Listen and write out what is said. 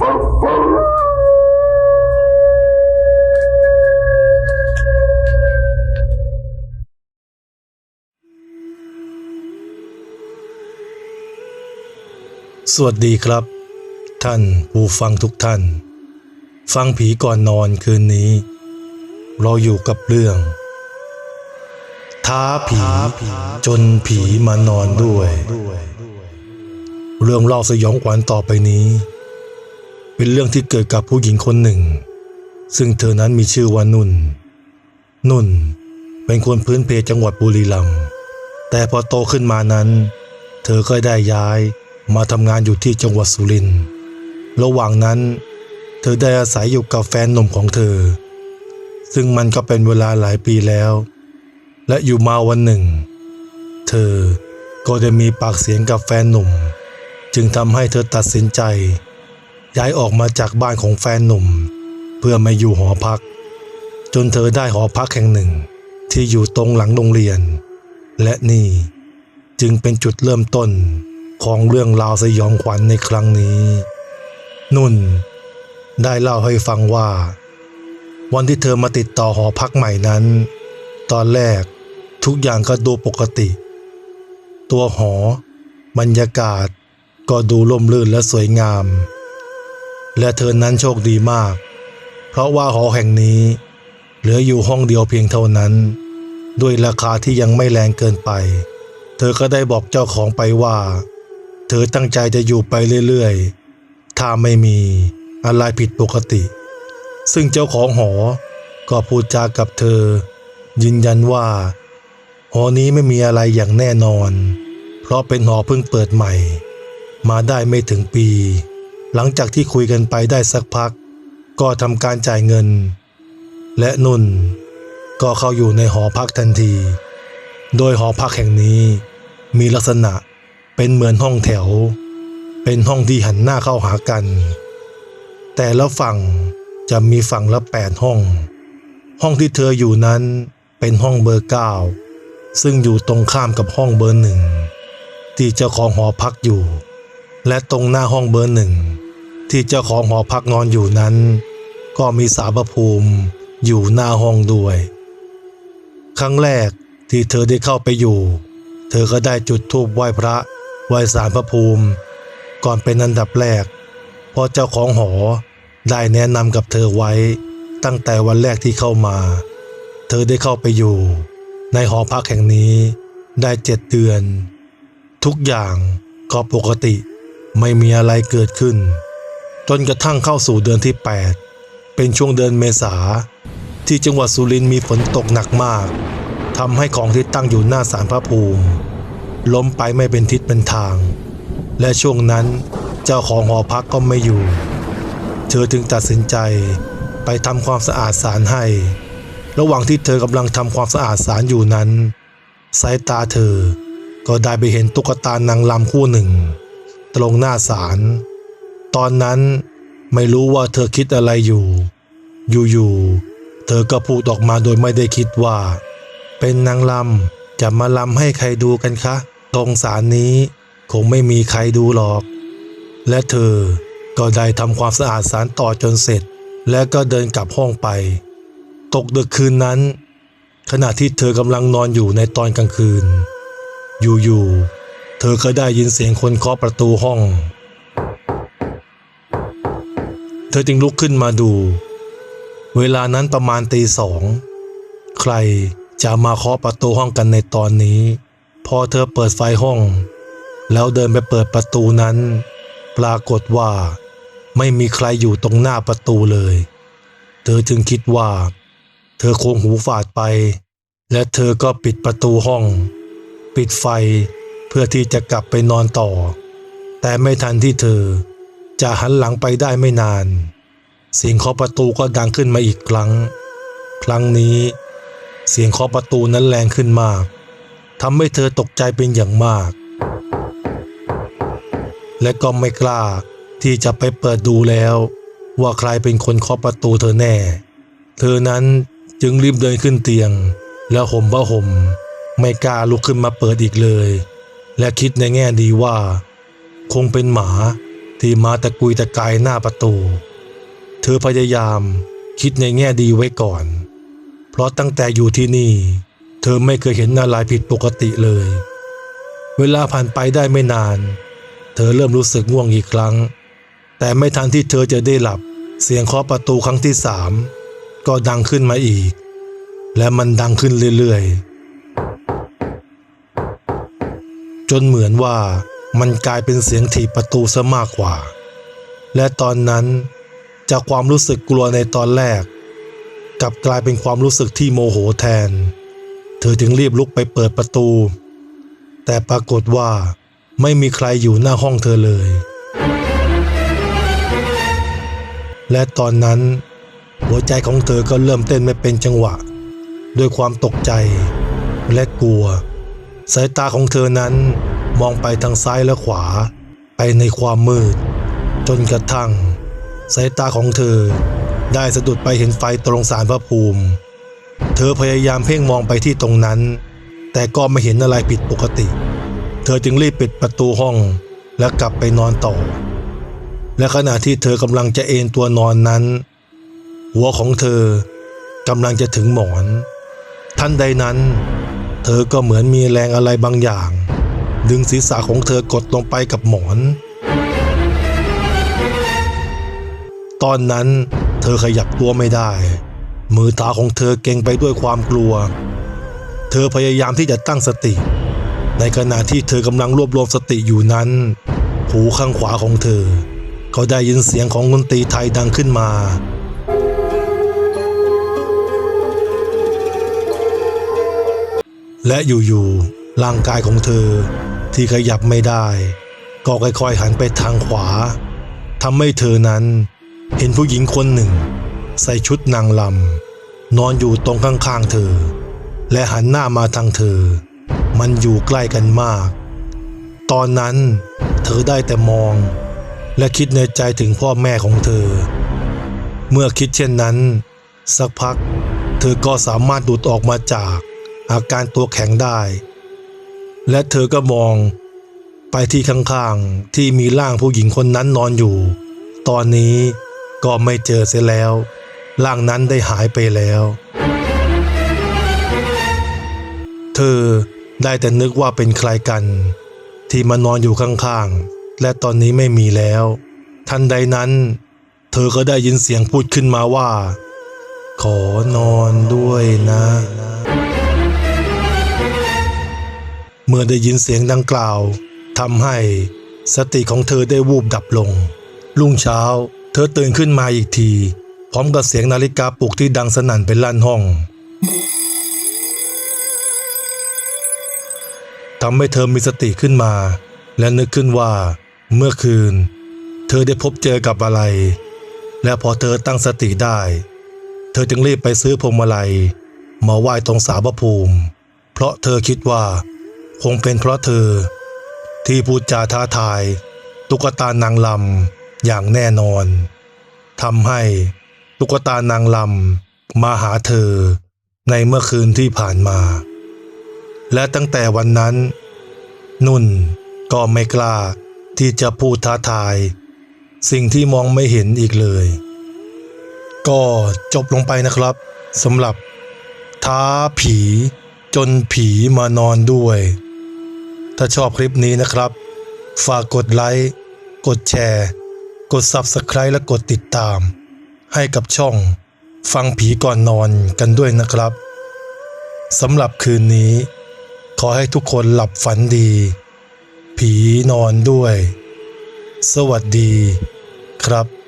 สวัสดีครับ ท่านผู้ฟังทุกท่าน ฟังผีก่อนนอนคืนนี้ เราอยู่กับเรื่อง ท้าผีจนผีมานอนด้วย เรื่องเล่าสยองขวัญต่อไปนี้ เป็นเรื่องที่เกิดกับผู้หญิงคนหนึ่ง ซึ่งเธอนั้นมีชื่อว่านุ่น นุ่น เป็นคนพื้นเพจังหวัดบุรีรัมย์แต่พอโตขึ้นมานั้น เธอก็ได้ย้ายมาทำงานอยู่ที่จังหวัดสุรินทร์ระหว่างนั้น เธอได้อาศัยอยู่กับแฟนหนุ่มของเธอ ซึ่งมันก็เป็นเวลาหลายปีแล้ว และอยู่มาวันหนึ่ง เธอก็ได้มีปากเสียงกับแฟนหนุ่ม จึงทำให้เธอตัดสินใจ ย้ายออกมาจากบ้านของแฟนหนุ่ม เพื่อมาอยู่หอพัก จนเธอได้หอพักแห่งหนึ่ง ที่อยู่ตรงหลังโรงเรียน และนี่จึงเป็นจุดเริ่มต้นของเรื่องราวสยองขวัญในครั้งนี้ นุ่น ได้เล่าให้ฟังว่า วันที่เธอมาติดต่อหอพักใหม่นั้น ตอนแรกทุกอย่างก็ดูปกติ ตัวหอบรรยากาศก็ดูร่มรื่นและสวยงาม และเธอนั้นโชคดีมาก เพราะว่าหอแห่งนี้ เหลืออยู่ห้องเดียวเพียงเท่านั้น ด้วยราคาที่ยังไม่แรงเกินไป เธอก็ได้บอกเจ้าของไปว่า เธอตั้งใจจะอยู่ไปเรื่อยๆ ถ้าไม่มีอะไรผิดปกติ ซึ่งเจ้าของหอ ก็พูดจากับเธอ ยืนยันว่า หอนี้ไม่มีอะไรอย่างแน่นอน เพราะเป็นหอเพิ่งเปิดใหม่ มาได้ไม่ถึงปี หลังจากที่คุยกันไปได้สักพัก ก็ทำการจ่ายเงิน และนุ่น ก็เข้าอยู่ในหอพักทันที โดยหอพักแห่งนี้มีลักษณะเป็นเหมือนห้องแถว เป็นห้องที่หันหน้าเข้าหากัน แต่ละฝั่งจะมีฝั่งละแปดห้อง ห้องที่เธออยู่นั้นเป็นห้องเบอร์เก้าซึ่งอยู่ตรงข้ามกับห้องเบอร์หนึ่งที่เจ้าของหอพักอยู่ และตรงหน้าห้องเบอร์หนึ่ง ที่เจ้าของหอพักนอนอยู่นั้น ก็มีสารพระภูมิอยู่หน้าห้องด้วย ครั้งแรกที่เธอได้เข้าไปอยู่ เธอก็ได้จุดธูปไหว้พระไหว้สารพระภูมิ ก่อนเป็นอันดับแรกเพราะเจ้าของหอได้แนะนำกับเธอไว้ตั้งแต่วันแรกที่เข้ามา เธอได้เข้าไปอยู่ ในหอพักแห่งนี้ได้เจ็ดเดือน ทุกอย่างก็ปกติ ไม่มีอะไรเกิดขึ้น จนกระทั่งเข้าสู่เดือนที่ 8 เป็นช่วงเดือนเมษา ที่จังหวัดสุรินทร์มีฝนตกหนักมากทำให้ของที่ตั้งอยู่หน้าศาลพระภูมิ ล้มไปไม่เป็นทิศเป็นทาง และช่วงนั้นเจ้าของหอพักก็ไม่อยู่ เธอจึงตัดสินใจไปทำความสะอาดศาลให้ ระหว่างที่เธอกำลังทำความสะอาดศาลอยู่นั้น สายตาเธอก็ได้ไปเห็นตุ๊กตานางลำคู่หนึ่ง ตรงหน้าศาล ตอนนั้นไม่รู้ว่าเธอคิดอะไรอยู่ อยู่ๆ เธอก็พูดออกมาโดยไม่ได้คิดว่า เป็นนางลำจะมาลำให้ใครดูกันคะ ตรงศาลนี้คงไม่มีใครดูหรอก และเธอก็ได้ทำความสะอาดศาลต่อจนเสร็จ และก็เดินกลับห้องไป ตกดึกคืนนั้น ขณะที่เธอกำลังนอนอยู่ในตอนกลางคืน อยู่ๆ เธอก็ได้ยินเสียงคนเคาะประตูห้อง เธอจึงลุกขึ้นมาดู เวลานั้นประมาณตีสอง ใครจะมาเคาะประตูห้องกันในตอนนี้ พอเธอเปิดไฟห้อง แล้วเดินไปเปิดประตูนั้น ปรากฏว่า ไม่มีใครอยู่ตรงหน้าประตูเลย เธอจึงคิดว่า เธอคงหูฝาดไป และเธอก็ปิดประตูห้อง ปิดไฟ เพื่อที่จะกลับไปนอนต่อ แต่ไม่ทันที่เธอ จะหันหลังไปได้ไม่นาน เสียงเคาะประตูก็ดังขึ้นมาอีกครั้ง ครั้งนี้ เสียงเคาะประตูนั้นแรงขึ้นมากทำให้เธอตกใจเป็นอย่างมาก และก็ไม่กล้าที่จะไปเปิดดูแล้ว ว่าใครเป็นคนเคาะประตูเธอแน่ เธอนั้นจึงรีบเดินขึ้นเตียง แล้วห่มผ้าห่ม ไม่กล้าลุกขึ้นมาเปิดอีกเลย และคิดในแง่ดีว่า คงเป็นหมาที่มาตะกุยตะกายหน้าประตู เธอพยายามคิดในแง่ดีไว้ก่อน เพราะตั้งแต่อยู่ที่นี่ เธอไม่เคยเห็นอะไรผิดปกติเลย เวลาผ่านไปได้ไม่นาน เธอเริ่มรู้สึกง่วงอีกครั้ง แต่ไม่ทันที่เธอจะได้หลับเสียงเคาะประตูครั้งที่สามก็ดังขึ้นมาอีก และมันดังขึ้นเรื่อยๆ จนเหมือนว่ามันกลายเป็นเสียงถีบประตูซะมากกว่า และตอนนั้นจากความรู้สึกกลัวในตอนแรกกลับกลายเป็นความรู้สึกที่โมโหแทน เธอจึงรีบลุกไปเปิดประตู แต่ปรากฏว่าไม่มีใครอยู่หน้าห้องเธอเลย และตอนนั้น หัวใจของเธอก็เริ่มเต้นไม่เป็นจังหวะ ด้วยความตกใจและกลัว สายตาของเธอนั้นมองไปทางซ้ายและขวา ไปในความมืด จนกระทั่ง สายตาของเธอได้สะดุดไปเห็นไฟตรงสารพระภูมิ เธอพยายามเพ่งมองไปที่ตรงนั้น แต่ก็ไม่เห็นอะไรผิดปกติ เธอจึงรีบปิดประตูห้องและกลับไปนอนต่อ และขณะที่เธอกำลังจะเอนตัวนอนนั้น หัวของเธอกำลังจะถึงหมอน ทันใดนั้น อก็เหมือนมีแรงอะไรบางอย่าง ดึงศีรษะของเธอกดลงไปกับหมอน ตอนนั้นเธอขยับตัวไม่ได้ มือเท้าของเธอเก่งไปด้วยความกลัว เธอพยายามที่จะตั้งสติ ในขณะที่เธอกำลังรวบรวมสติอยู่นั้น หูข้างขวาของเธอ ก็ได้ยินเสียงของดนตรีไทยดังขึ้นมา และอยู่ๆร่างกายของเธอที่ขยับไม่ได้ ก็ค่อยๆหันไปทางขวาทำให้เธอนั้นเห็นผู้หญิงคนหนึ่ง ใส่ชุดนางลำนอนอยู่ตรงข้างๆเธอ และหันหน้ามาทางเธอ มันอยู่ใกล้กันมาก ตอนนั้นเธอได้แต่มอง และคิดในใจถึงพ่อแม่ของเธอ เมื่อคิดเช่นนั้น สักพัก เธอก็สามารถดูดออกมาจาก อาการตัวแข็งได้ และเธอก็มองไปที่ข้างๆ ที่มีร่างผู้หญิงคนนั้นนอนอยู่ ตอนนี้ก็ไม่เจอเสียแล้ว ร่างนั้นได้หายไปแล้ว เธอได้แต่นึกว่าเป็นใครกัน ที่มานอนอยู่ข้างๆ และตอนนี้ไม่มีแล้ว ทันใดนั้น เธอก็ได้ยินเสียงพูดขึ้นมาว่า ขอนอนด้วยนะ เมื่อได้ยินเสียงดังกล่าวทำให้สติของเธอได้วูบดับลง รุ่งเช้า เธอตื่นขึ้นมาอีกที พร้อมกับเสียงนาฬิกาปลุกที่ดังสนั่นเป็นลั่นห้องทำให้เธอมีสติขึ้นมา และนึกขึ้นว่าเมื่อคืน เธอได้พบเจอกับอะไร และพอเธอตั้งสติได้ เธอจึงรีบไปซื้อพวงมาลัย มาไหว้ตรงสาพระภูมิ เพราะเธอคิดว่า คงเป็นเพราะเธอ ที่พูดจาท้าทาย ตุ๊กตานางลำอย่างแน่นอนทำให้ตุ๊กตานางลำมาหาเธอในเมื่อคืนที่ผ่านมา และตั้งแต่วันนั้น นุ่นก็ไม่กล้าที่จะพูดท้าทาย สิ่งที่มองไม่เห็นอีกเลย ก็จบลงไปนะครับสำหรับท้าผีจนผีมานอนด้วย ถ้าชอบคลิปนี้นะครับ ฝากกดไลค์ กดแชร์ กด Subscribe และกดติดตาม ให้กับช่อง ฟังผีก่อนนอนกันด้วยนะครับสำหรับคืนนี้ ขอให้ทุกคนหลับฝันดี ผีนอนด้วย สวัสดีครับ